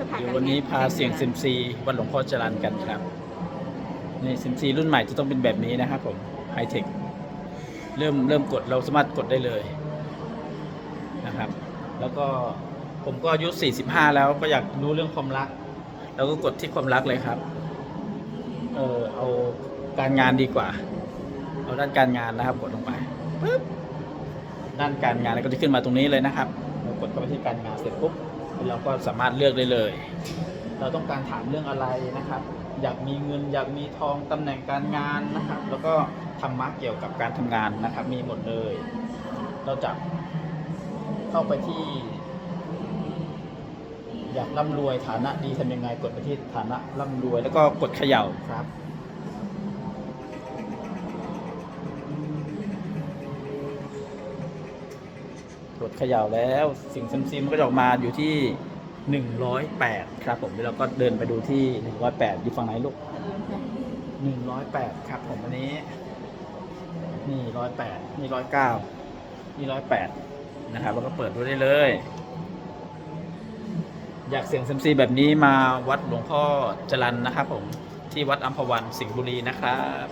จะพาเดี๋ยกัวนวันนี้พาเสียงซิมซีวัดหลวงพ่อจรันกันครับนี่ซิมซีรุ่นใหม่จะต้องเป็นแบบนี้นะครับผมไฮเทคเริ่มเริ่มกดเราสามารถกดได้เลยนะครับ แล้วก็ผมก็อายุ 45 แล้วก็อยากรู้เรื่องความรัก เราก็กดที่ความรักเลยครับ เออเอาการงานดีกว่า เอาด้านการงานนะครับ กดลงไปปึ๊บด้านการงานแล้วก็จะขึ้นมาตรงนี้เลยนะครับเรากดเข้าไปที่การงานเสร็จปุ๊บ เราก็สามารถเลือกได้เลย เราต้องการถามเรื่องอะไรนะครับ อยากมีเงินอยากมีทองตำแหน่งการงานนะครับ แล้วก็ธรรมะเกี่ยวกับการทำงานนะครับ มีหมดเลย เราจะเข้าไปที่อยากร่ำรวยฐานะดีทำยังไงกดไปที่ฐานะร่ำรวย แล้วก็กดเขย่าครับ กดเขย่าแล้วสิ่งซิมซิมก็จะออกมาอยู่ที่ 108 ครับผมแล้วก็เดินไปดูที่ 108 อยู่ฝั่งไหนลูก 108 ครับผมอันนี้ นี่108 นี่109 นี่108 นะครับแล้วก็เปิดดูได้เลย อยากเสียงซิมซีแบบนี้มาวัดหลวงพ่อจรันนะครับผมที่วัดอัมพวันสิงห์บุรีนะครับ